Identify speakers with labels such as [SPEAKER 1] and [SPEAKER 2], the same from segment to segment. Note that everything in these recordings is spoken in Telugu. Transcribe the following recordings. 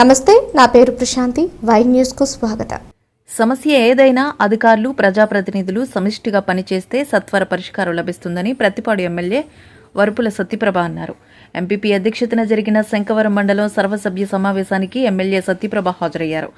[SPEAKER 1] నమస్తే నా పేరు ప్రశాంతి. వై న్యూస్కు స్వాగతం.
[SPEAKER 2] సమస్య ఏదైనా అధికారులు ప్రజాప్రతినిధులు సమిష్టిగా పనిచేస్తే సత్వర పరిష్కారం లభిస్తుందని ప్రతిపాడు ఎమ్మెల్యే వరుపుల సత్యప్రభ అన్నారు. ఎంపీపీ అధ్యక్షతన జరిగిన శంకవరం మండలం సర్వసభ్య సమావేశానికి ఎమ్మెల్యే సత్యప్రభ హాజరయ్యారు.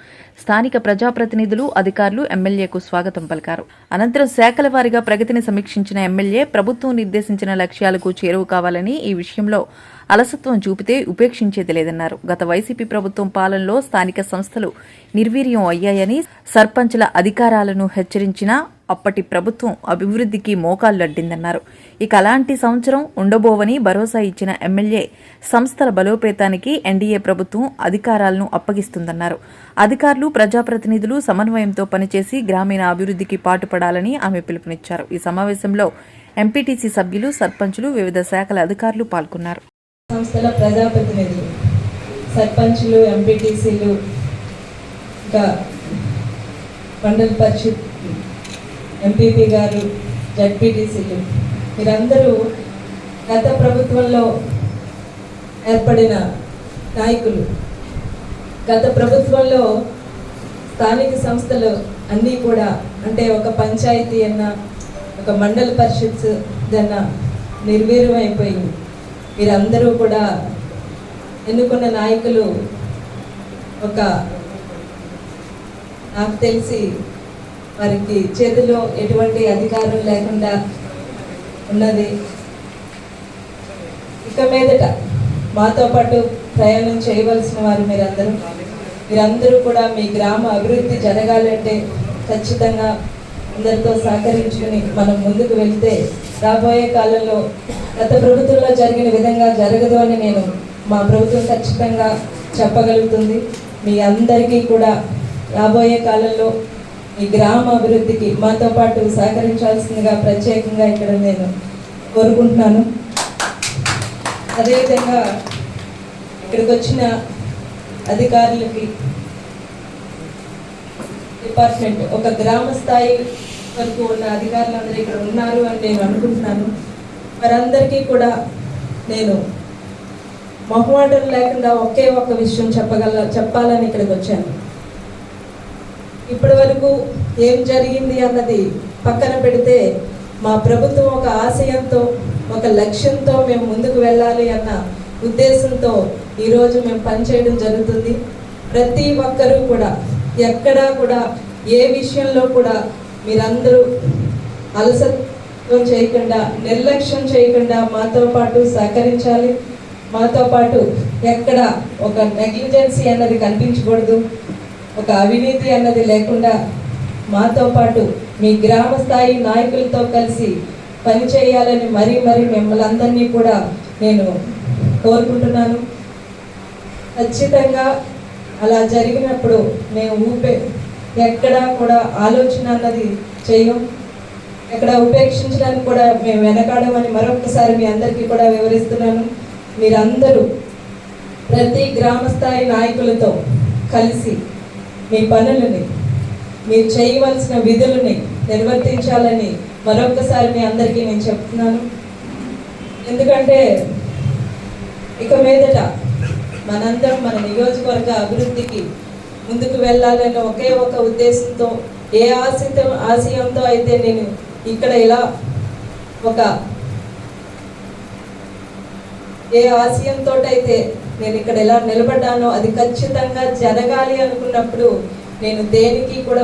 [SPEAKER 2] స్థానిక ప్రజాప్రతినిధులు అధికారులు ఎమ్మెల్యేకు స్వాగతం పలికారు. అనంతరం శాఖల వారీగా ప్రగతిని సమీక్షించిన ఎమ్మెల్యే ప్రభుత్వం నిర్దేశించిన లక్ష్యాలకు చేరువు కావాలని ఈ విషయంలో అలసత్వం చూపితే ఉపేక్షించేది లేదన్నారు. గత వైసీపీ ప్రభుత్వం పాలనలో స్థానిక సంస్థలు నిర్వీర్యం అయ్యాయని సర్పంచ్ల అధికారాలను హెచ్చరించినా అప్పటి ప్రభుత్వం అభివృద్ధికి మోకాళ్ళడ్డిందన్నారు. ఇక అలాంటి సంవత్సరం ఉండబోవని భరోసా ఇచ్చిన ఎమ్మెల్యే సంస్థల బలోపేతానికి ఎన్డీఏ ప్రభుత్వం అధికారాలను అప్పగిస్తుందన్నారు. అధికారులు ప్రజాప్రతినిధులు సమన్వయంతో పనిచేసి గ్రామీణ అభివృద్ధికి పాటుపడాలని ఆమె పిలుపునిచ్చారు. ఈ సమావేశంలో ఎంపీటీసీ సభ్యులు సర్పంచులు వివిధ శాఖల అధికారులు పాల్గొన్నారు.
[SPEAKER 3] సంస్థల ప్రజాప్రతినిధులు సర్పంచులు ఎంపీటీసీలు ఇంకా మండల పరిషత్ ఎంపీపీ గారు జడ్పీటీసీలు మీరందరూ గత ప్రభుత్వంలో ఏర్పడిన నాయకులు గత ప్రభుత్వంలో స్థానిక సంస్థలు అన్నీ కూడా అంటే ఒక పంచాయతీ అన్న ఒక మండల పరిషత్ దన్న నిర్వీర్యం అయిపోయింది మీరందరూ కూడా ఎన్నుకున్న నాయకులు ఒక నాకు తెలిసి వారికి చేతిలో ఎటువంటి అధికారం లేకుండా ఉన్నది. ఇక మీదట మాతో పాటు ప్రయాణం చేయవలసిన వారు మీరందరూ. మీరందరూ కూడా మీ గ్రామ అభివృద్ధి జరగాలంటే ఖచ్చితంగా అందరితో సహకరించుకుని మనం ముందుకు వెళ్తే రాబోయే కాలంలో గత ప్రభుత్వంలో జరిగిన విధంగా జరగదు అని నేను మా ప్రభుత్వం ఖచ్చితంగా చెప్పగలుగుతుంది. మీ అందరికీ కూడా రాబోయే కాలంలో ఈ గ్రామ అభివృద్ధికి మాతో పాటు సహకరించాల్సిందిగా ప్రత్యేకంగా ఇక్కడ నేను కోరుకుంటున్నాను. అదేవిధంగా ఇక్కడికి వచ్చిన అధికారులకి డిపార్ట్మెంట్ ఒక గ్రామ స్థాయి వరకు ఉన్న అధికారులందరూ ఇక్కడ ఉన్నారు అని నేను అనుకుంటున్నాను. వారందరికీ కూడా నేను మొహమాటం లేకుండా ఒకే ఒక్క విషయం చెప్పగల చెప్పాలని ఇక్కడికి వచ్చాను. ఇప్పటి వరకు ఏం జరిగింది అన్నది పక్కన పెడితే మా ప్రభుత్వం ఒక ఆశయంతో ఒక లక్ష్యంతో మేము ముందుకు వెళ్ళాలి అన్న ఉద్దేశంతో ఈరోజు మేము పనిచేయడం జరుగుతుంది. ప్రతి ఒక్కరూ కూడా ఎక్కడా కూడా ఏ విషయంలో కూడా మీరందరూ అలసత్వం చేయకుండా నిర్లక్ష్యం చేయకుండా మాతో పాటు సహకరించాలి. మాతో పాటు ఎక్కడ ఒక నెగ్లిజెన్సీ అన్నది కనిపించకూడదు. ఒక అవినీతి అన్నది లేకుండా మాతో పాటు మీ గ్రామ స్థాయి నాయకులతో కలిసి పనిచేయాలని మరీ మరీ మిమ్మల్ని అందరినీ కూడా నేను కోరుకుంటున్నాను. ఖచ్చితంగా అలా జరిగినప్పుడు మేము ఊపే ఎక్కడా కూడా ఆలోచన అన్నది చేయం ఎక్కడ ఉపేక్షించడానికి కూడా మేము వెనకాడమని మరొకసారి మీ అందరికీ కూడా వివరిస్తున్నాను. మీరందరూ ప్రతి గ్రామ స్థాయి నాయకులతో కలిసి మీ పనులని మీరు చేయవలసిన విధులని నిర్వర్తించాలని మరొకసారి మీ అందరికీ నేను చెప్తున్నాను. ఎందుకంటే ఇక మీదట మనందరం మన నియోజకవర్గ అభివృద్ధికి ముందుకు వెళ్ళాలన్న ఒకే ఒక ఉద్దేశంతో ఏ ఆశతో ఆశయంతో అయితే నేను ఇక్కడ ఇలా ఒక ఏ ఆశయంతో అయితే నేను ఇక్కడ ఎలా నిలబడ్డానో అది ఖచ్చితంగా జరగాలి అనుకున్నప్పుడు నేను దేనికి కూడా